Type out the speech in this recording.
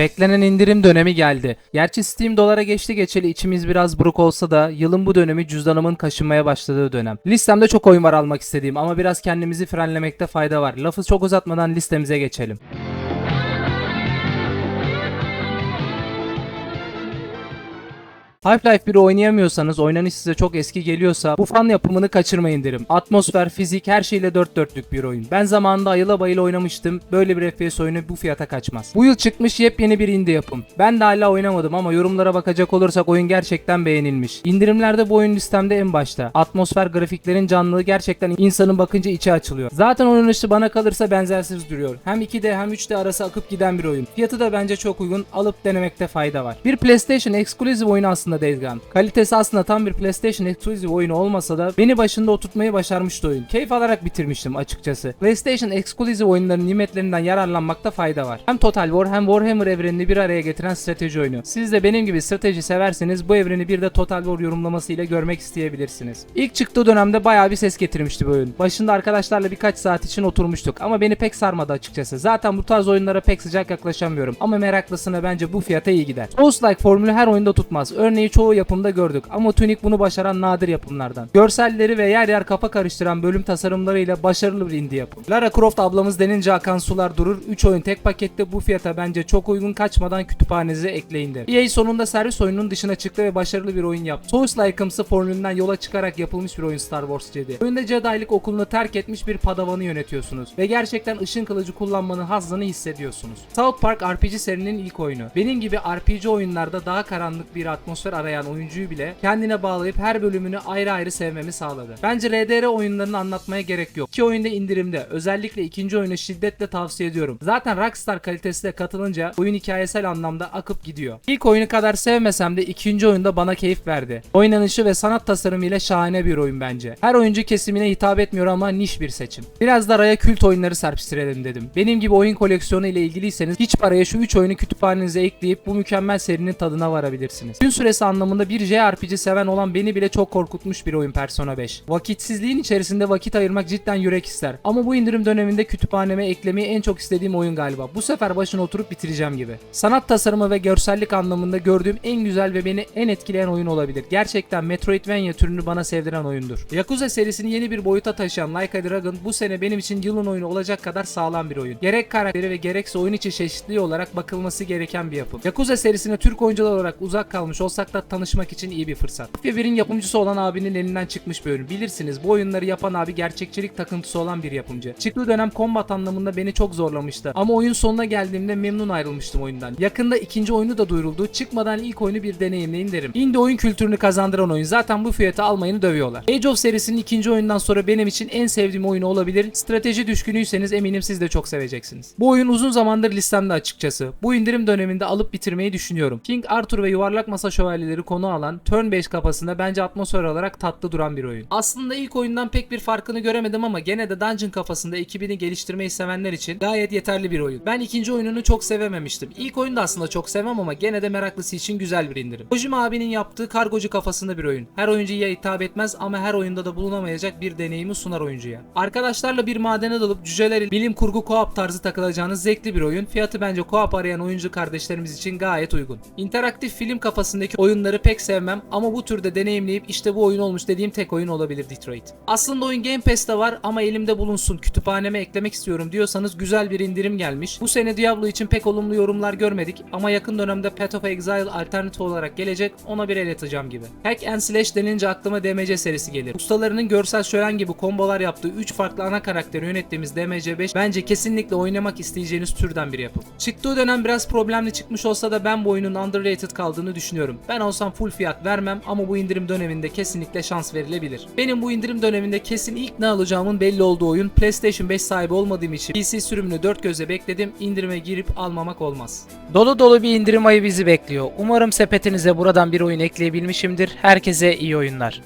Beklenen indirim dönemi geldi. Gerçi Steam dolara geçti geçeli içimiz biraz buruk olsa da yılın bu dönemi cüzdanımın kaşınmaya başladığı dönem. Listemde çok oyun var almak istediğim ama biraz kendimizi frenlemekte fayda var. Lafı çok uzatmadan listemize geçelim. Half-Life 1'i oynayamıyorsanız, oynanış size çok eski geliyorsa bu fan yapımını kaçırmayın derim. Atmosfer, fizik her şeyle dört dörtlük bir oyun. Ben zamanında ayıla bayıla oynamıştım. Böyle bir FPS oyunu bu fiyata kaçmaz. Bu yıl çıkmış yepyeni bir indie yapım. Ben de hala oynamadım ama yorumlara bakacak olursak oyun gerçekten beğenilmiş. İndirimlerde bu oyun listemde en başta. Atmosfer grafiklerin canlılığı gerçekten insanın bakınca içi açılıyor. Zaten oynanışı bana kalırsa benzersiz duruyor. Hem 2D hem 3D arası akıp giden bir oyun. Fiyatı da bence çok uygun. Alıp denemekte fayda var. Bir PlayStation Exclusive oyunu aslında Days Gone. Kalitesi aslında tam bir PlayStation Exclusive oyunu olmasa da beni başında oturtmayı başarmıştı oyun. Keyif alarak bitirmiştim açıkçası. PlayStation Exclusive oyunların nimetlerinden yararlanmakta fayda var. Hem Total War hem Warhammer evrenini bir araya getiren strateji oyunu. Siz de benim gibi strateji severseniz bu evreni bir de Total War yorumlaması ile görmek isteyebilirsiniz. İlk çıktığı dönemde bayağı bir ses getirmişti bu oyun. Başında arkadaşlarla birkaç saat için oturmuştuk ama beni pek sarmadı açıkçası. Zaten bu tarz oyunlara pek sıcak yaklaşamıyorum ama meraklısına bence bu fiyata iyi gider. Souls-like formülü her oyunda tutmaz. Örneği çoğu yapımda gördük ama Tunic bunu başaran nadir yapımlardan. Görselleri ve yer yer kafa karıştıran bölüm tasarımlarıyla başarılı bir indie yapım. Lara Croft ablamız denince akan sular durur. 3 oyun tek pakette bu fiyata bence çok uygun kaçmadan kütüphanenize ekleyin derim. EA sonunda servis oyununun dışına çıktı ve başarılı bir oyun yaptı. Souls-like'ımsı formülünden yola çıkarak yapılmış bir oyun Star Wars Jedi. Oyunda Jedi'lik okulunu terk etmiş bir padavanı yönetiyorsunuz ve gerçekten ışın kılıcı kullanmanın hazzını hissediyorsunuz. South Park RPG serinin ilk oyunu. Benim gibi RPG oyunlarda daha karanlık bir atmosfer arayan oyuncuyu bile kendine bağlayıp her bölümünü ayrı ayrı sevmemi sağladı. Bence RDR oyunlarını anlatmaya gerek yok. İki oyunda indirimde. Özellikle ikinci oyunu şiddetle tavsiye ediyorum. Zaten Rockstar kalitesi de katılınca oyun hikayesel anlamda akıp gidiyor. İlk oyunu kadar sevmesem de ikinci oyunda bana keyif verdi. Oynanışı ve sanat tasarımı ile şahane bir oyun bence. Her oyuncu kesimine hitap etmiyor ama niş bir seçim. Biraz da araya kült oyunları serpiştirelim dedim. Benim gibi oyun koleksiyonu ile ilgiliyseniz hiç paraya şu 3 oyunu kütüphanenize ekleyip bu mükemmel serinin tadına varabilirsiniz. Gün süresi anlamında bir JRPG seven olan beni bile çok korkutmuş bir oyun Persona 5. Vakitsizliğin içerisinde vakit ayırmak cidden yürek ister. Ama bu indirim döneminde kütüphaneme eklemeyi en çok istediğim oyun galiba. Bu sefer başına oturup bitireceğim gibi. Sanat tasarımı ve görsellik anlamında gördüğüm en güzel ve beni en etkileyen oyun olabilir. Gerçekten Metroidvania türünü bana sevdiren oyundur. Yakuza serisini yeni bir boyuta taşıyan Like a Dragon bu sene benim için yılın oyunu olacak kadar sağlam bir oyun. Gerek karakteri ve gerekse oyun içi çeşitliliği olarak bakılması gereken bir yapım. Yakuza serisine Türk oyuncular olarak uzak kalmış olsak da tanışmak için iyi bir fırsat. 1'in yapımcısı olan abinin elinden çıkmış bir oyun. Bilirsiniz bu oyunları yapan abi gerçekçilik takıntısı olan bir yapımcı. Çıktığı dönem combat anlamında beni çok zorlamıştı. Ama oyun sonuna geldiğimde memnun ayrılmıştım oyundan. Yakında ikinci oyunu da duyuruldu. Çıkmadan ilk oyunu bir deneyimleyin derim. Indie oyun kültürünü kazandıran oyun. Zaten bu fiyata almayını dövüyorlar. Age of serisinin ikinci oyundan sonra benim için en sevdiğim oyunu olabilir. Strateji düşkünüyseniz eminim siz de çok seveceksiniz. Bu oyun uzun zamandır listemde açıkçası. Bu indirim döneminde alıp bitirmeyi düşünüyorum. King Arthur ve yuvarlak masa şövalyeleri konu alan Turn 5 kafasında bence atmosfer olarak tatlı duran bir oyun. Aslında ilk oyundan pek bir farkını göremedim ama gene de Dungeon kafasında ekibini geliştirmeyi sevenler için gayet yeterli bir oyun. Ben ikinci oyununu çok sevememiştim. İlk oyunu da aslında çok sevmem ama gene de meraklısı için güzel bir indirim. Kojima abinin yaptığı kargocu kafasında bir oyun. Her oyuncuya hitap etmez ama her oyunda da bulunamayacak bir deneyimi sunar oyuncuya. Arkadaşlarla bir madene dalıp cüceler bilim kurgu co-op tarzı takılacağınız zevkli bir oyun. Fiyatı bence co-op arayan oyuncu kardeşlerimiz için gayet uygun. İnteraktif film kafasındaki oyunları pek sevmem ama bu türde deneyimleyip işte bu oyun olmuş dediğim tek oyun olabilir Detroit. Aslında oyun Game Pass'te var ama elimde bulunsun kütüphaneme eklemek istiyorum diyorsanız güzel bir indirim gelmiş. Bu sene Diablo için pek olumlu yorumlar görmedik ama yakın dönemde Path of Exile alternatif olarak gelecek ona bir el atacağım gibi. Hack and Slash denince aklıma DMC serisi gelir. Ustalarının görsel şölen gibi kombolar yaptığı 3 farklı ana karakteri yönettiğimiz DMC 5 bence kesinlikle oynamak isteyeceğiniz türden bir yapım. Çıktığı dönem biraz problemli çıkmış olsa da ben bu oyunun underrated kaldığını düşünüyorum. Ben olsam full fiyat vermem ama bu indirim döneminde kesinlikle şans verilebilir. Benim bu indirim döneminde kesin ilk ne alacağımın belli olduğu oyun PlayStation 5 sahibi olmadığım için PC sürümünü dört gözle bekledim. İndirime girip almamak olmaz. Dolu dolu bir indirim ayı bizi bekliyor. Umarım sepetinize buradan bir oyun ekleyebilmişimdir. Herkese iyi oyunlar.